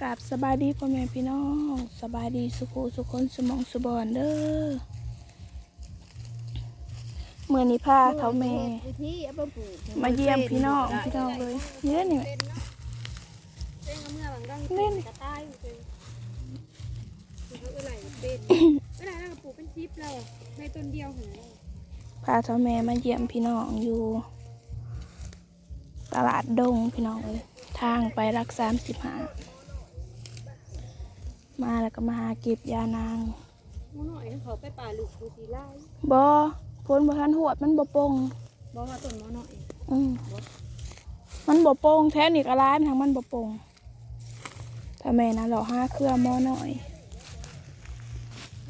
กราบสบายดีพ่อแม่พี่น้องสบายดีสุขสุขคนสมองสุบอนเด้อเมื่อนี้พาเขาแม่มาเยี่ยมพี่น้องพี่น้องเลยเยอะนี่แหละเป็นเมื่อบางดังเล่นกระต่าเป็นเขาอะไรเป็นเวลาเราปลูกเป็นชิปเราใบต้นเดียวของเราพาเขาแม่มาเยี่ยมพี่น้องอยู่ ตลาดดงพี่น้องเลยทางไปรักสามสิบห้า มาแล้วก็มาหาเก็บยานางหมูหน่อยเขาไปป่าลูกปูสีไล่บอพ้นบ่ทันหวดมันบ่โปงบอกว่าต้นหมูหน่อย อืมมันบ่โปงแท้นี่ก็ร้ายมันทางมันบ่โปงถ้าแม่นะเราห้าเครือหม้อหน่อย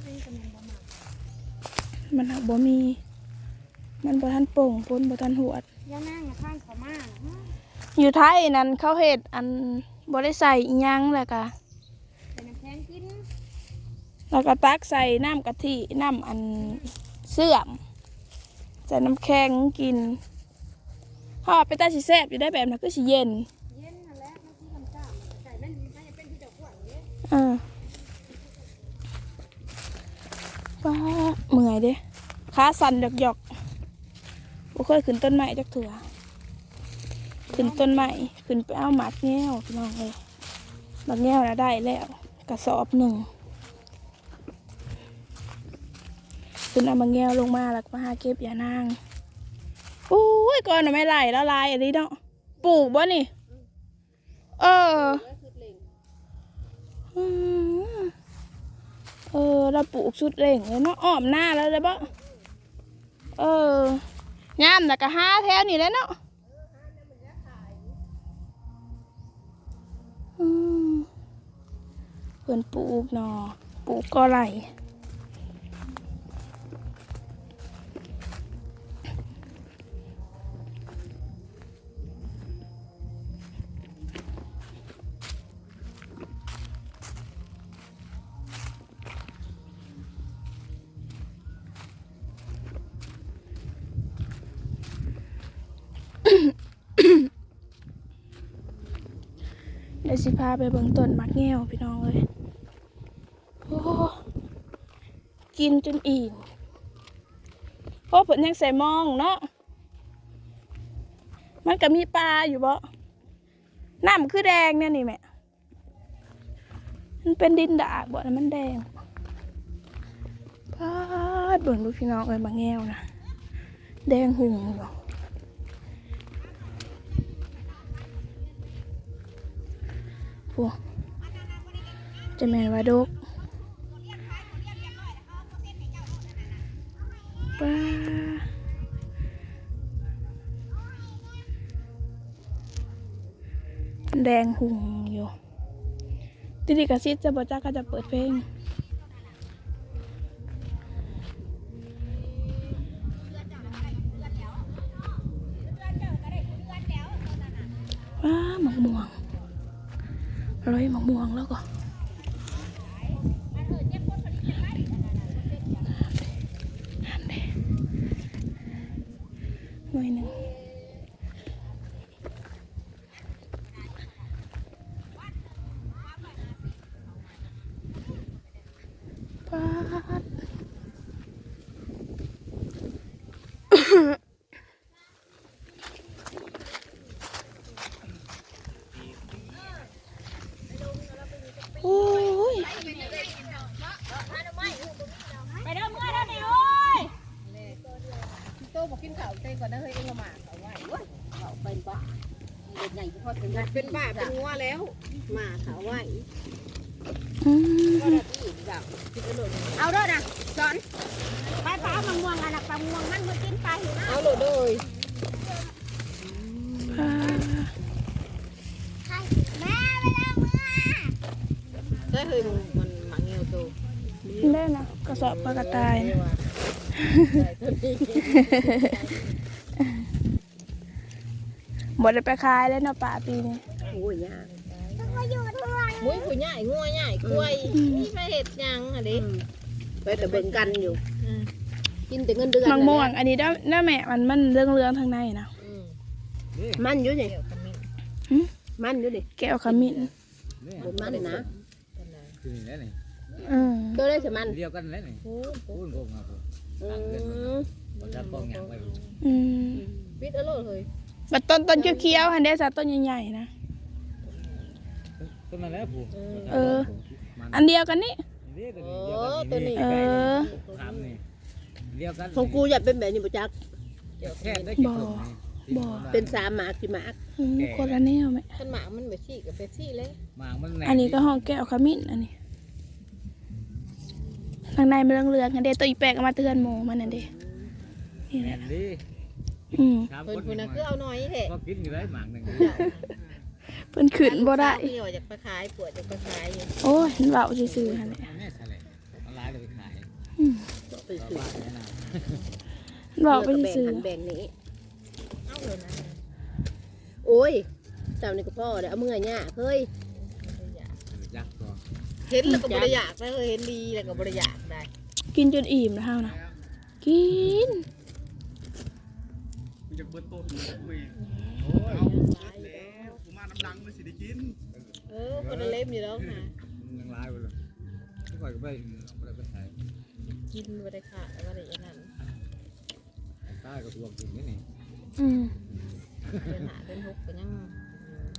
เป็นกำลังประมาณมันหักบ่มี มันบ่ทันโป่งพ้นบ่ทันหวด ย่านั่งข้างเขามาอยู่ไทยนั้นเขาเฮ็ดอันบ่ได้ใส่อิหยังแล้วก็ แล้วก็ตักใส่น้ำกะทิน้ำอันเสื่อม ใส่น้ำแข็งกินเฮาเอไปตาสิแซ่บอยู่ได้แบบนั้นคือสิเย็นเย็นนั่นแหละมันที่ลำจ้าไก่มันมันจะเป็นที่เจ้าขวัญเนี่ยอ่าป้าเมื่อยเด้ขาสั่นหยอกๆบ่เคยขึ้นต้นไม้จักเถื่อขึ้นต้นไม้ขึ้นไปเอาหมากแง้วพี่น้องเลยหมากแง้วนะได้แล้วกระสอบหนึ่ง ขึ้นเอามาแงวลงมาแล้วมาหาเก็บอย่านางโอ้ยก่อนไม่ไหลแล้วลายอันนี้เนาะปลูกบ่นี่ เออเออเราปลูกชุดเร่งเลยเนาะอ้อมหน้าแล้วเลยปะเออย่ามแต่ก็ห้าแถวนี่แล้วเนาะเพื่อนปลูกเนาะปลูกก็ไหล ดี๋ยวสิพาไปเบิ่งต้นมักแง้วพี่น้องเลยโอ้กินจนอิ่มเพราะผลยังใส่มองเนาะมันก็มีปลาอยู่บ่น้ำคือแดงเนี่ยนี่แม่มันเป็นดินดากบ่แล้วมันแดงพาดเบิ่งดูพี่น้องเลยบางแง้วนะแดงหุ่งอยู่ พวกจะแมนว่าดกป้าแดงหุ่งอยู่ทีนี้กระซิบจะบอกจ้าก็จะเปิดเพลงว้าหมกม่วง ร้อยมะม่วงแล้วก็หน่อยหนึ่งป้าดโอ้ย ไปเด้อเมื่อเด้อนี่โอ้ย โต บอกกินข้าวเต้ก่อนนะเฮ้ยเอ็งเอามาเขาไหวเว้ยเขาเป็นปะเด็กใหญ่พอถึงเป็นบ้าเป็นงัวแล้ว มาเขาไหวอืมก็ได้ที่แบบกินกระโดดเอาเด้อนะสอนไปปลามังม่วงอะไรปลาม่วงมันมากินปลาอยู่นะเอาโหลดเลยป้าแม่ไปแล้วเมื่อได้เฮ้ยมันมันหมังเงี้ยวโตได้นะกระสอบปลากระต่ายนะได้ตัวนี้ บ่ได้ไปขายเลยเนาะป่าปีนี้โอ้ยยากมาอยู่ด้วยมุ้ยผู้ใหญ่งัวใหญ่กล้วยนี่มาเห็ดยังอะดิไปแต่เบิ่งกันอยู่กินแต่เงินเดือนมังม่วงอันนี้ได้ได้แม่มันมันเรื่องเรื่องๆทางในนะมันอยู่นี่มันอยู่นี่แก้วขมิ้นเนี่ยบนมันนะคือนี่แหละนี่อืมตัวได้สมันเดียวกันแล้วนี่โอ้พูดโกงครับผมอืมผมจะป้องอย่างไว้อืมปิดเอาโลดเลย บัดต้นต้นเขียวๆหันได้ซะต้นใหญ่ๆนะ ต้นนั้นแล้วผมเออ อันเดียวกันนี่เดียวกันเดียวกันนี่เออถามนี่เดียวกันของกูอยากเป็นแบบนี้บ่จักแค่ได้กี่คนเป็นสามหมากสี่หมากอืมคนละแนวไหมขันหมากมันแบบซี่กับแบบซี่เลยหมางมันอันนี้ก็ห้องแก้วขมิ้นอันนี้ทางในมันเรืองๆอันเดตัวอีแปลกเอามาเตือนหมูมันนั่นเด้นี่แหแม่ละนดี อืมถามเพิ่นคนพุ่นน่ะคือเอาน้อยแท้ก็กินอยู่ได้หมางหนึ่งเพิ่นขึ้นบ่ได้พี่อยากไปขายปวดอยากไปขายอยู่โอ้ยมันเบาซื่อๆหั่นแหละแม่ใช่เลยเอาลายเลยไปขายอืมบอกไปต่อซื้อบ้านแนะนมันเบาไปแบ่งซื่อหันแบ่งนี้เอาเลยนะโอ้ยเจ้านี่ก็พ่อเด้อเอามือหญ้าเฮ้ยำยักษ์ตัวเห็นแล้วก็บ่ได้อยากนะเฮ้ยเห็นดีแล้วก็บ่ได้อยากได้ ๆกินจนอิ่มแล้วเฮานะกิน มันจะเบิดโต๊ะอยู่คุยโอ้ยแล้วกูมาน้ำดังมันสิได้กินเออคนละเล่มอยู่แล้วค่ะ ยังลายไปเลยที่ก่อยก็ไปไม่ได้ไปขายกินบ่ได้ค่ะบ่ได้อย่างนั้นใต้ก็รวมถึงนี่นี่อืมเป็นหาเป็นหกก็ยัง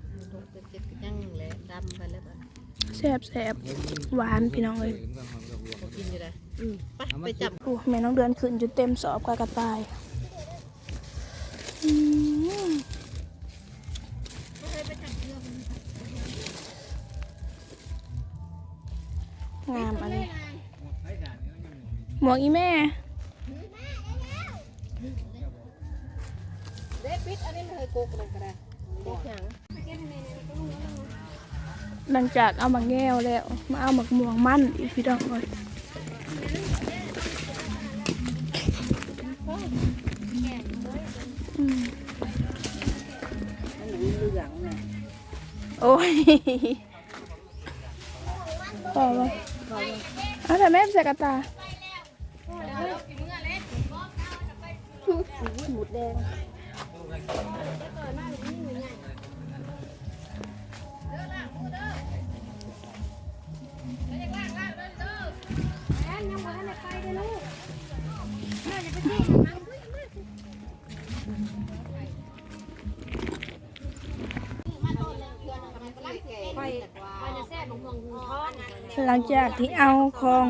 เป็นหกเป็นเจ็ดก็ยังแหละดำไปแล้วบ่แซ่บแซ่บหวานพี่น้องเอ้ยบ่กินอยู่ได้อืมไปไปจับโอ้แม่น้องเดือนขึ้นจนเต็มสอบกว่ากระต่าย วกอีแม่เด็ดปิดอันนี้มันเคยโกกมันก็ได้โกกหยังหลังจากเอามาแง่วแล้ว มาเอาหมักม่วงมันอีกพี่น้องเลยอืมอันนี้เหลืองน่ะโอ้ยต่อมาเอาแต่แม่ใส่กระตา หมุดแดงหลังจากที่เอาของ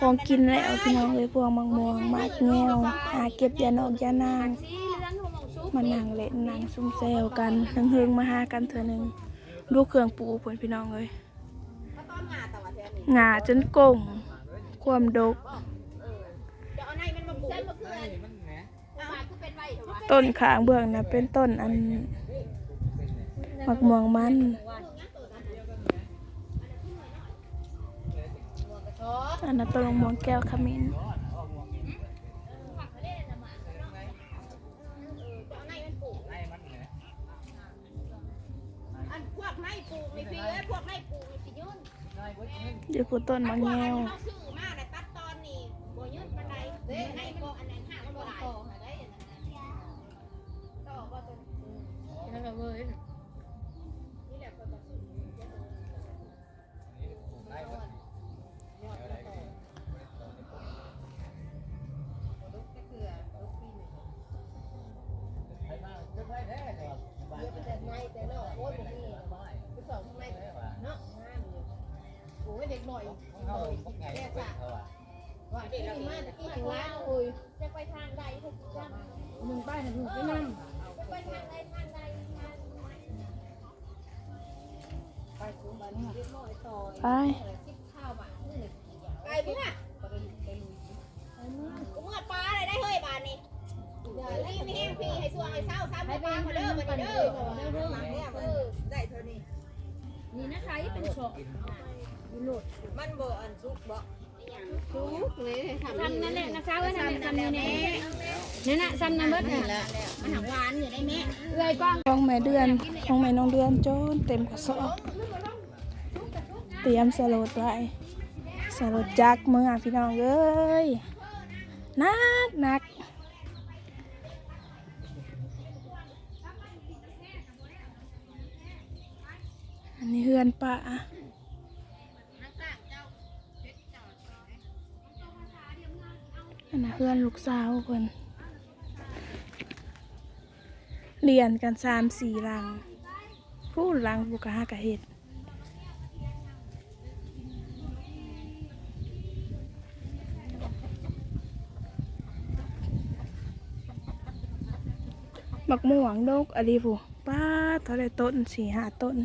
ของกินแล้วพี่น้องเลยพวงมังม่วงมากแง่วหาเก็บยานอกยานางมานั่งเล่นนั่งซุ่มแซวกันทั้งเฮงมาหากันเถอหนึ่งดูเครื่องปูผลพี่น้องเลยงาจนกงความดกต้นขางเบื้องนะเป็นต้นอันมักม่วงมัน อันนั้นต้นมะม่วงแก้วขมิ้นอันพวกไม้ปลูกนี่พี่เอ้ยพวกไม้ปลูกนี่สิยืนเดี๋ยวพูดต้นมะแง่วเขาซื้อมาแต่ตัดตอนนี่บ่ยืนปานใดเด้ให้พวกอันนั้ อยเด็กหน่อยแก่จ้ะว่าเด็กมาที่ถึงร้านโอ้ยจะไปทางใดเธอจ้ามึงไปนะมึงไปนั่งจะไปทางใดทางใดไปกูบ้านเด็กหน่ยต่อไปคิดข้าวบ้านนี่ไปมึงอะกูเมื่อปลาอะไรได้เฮ้ยบานนี้รีบไม่แห้งพี่ให้ช่วงให้เศร้าซ้ำให้ปลาเขาเด้อมาเด้อได้เท่านี้นี่นะคะที่เป็นช็อต มันบ่อันสุกบ่ทุกเลยทำนั่นแหละนะคะว่านั่นแหละทำนี่แน่นั่น่ะซ้ำนั่นเบิดน่ะมันหักหวานอยู่ได้แม่เอื้อยกล้องของแม่เดือนของแม่น้องเดือนจนเต็มกระสอบเตรียมสโลดไว้สโลดจักเมื่อพี่น้องเอ้ยนักนักอันนี้เฮือนป่า อันนั้นเฮือนลูกสาวเพิ่นเรียนกันสามสี่หลัง ผู้หลังบุกหากะเห็ดมักม่วงดกอะไรผู้ป้าท่าไรต้นสี่ห้าต้น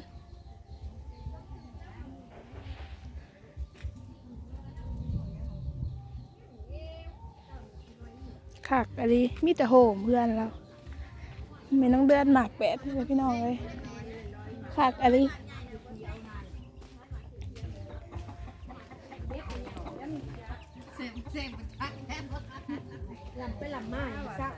คักอะไรมีแต่โหมเพื่อนเราไม่ต้องเดือนหมากแปดเลยพี่น้องเลยคักอะไรเสพเสพมันทักแทบลำไปลำมาซะ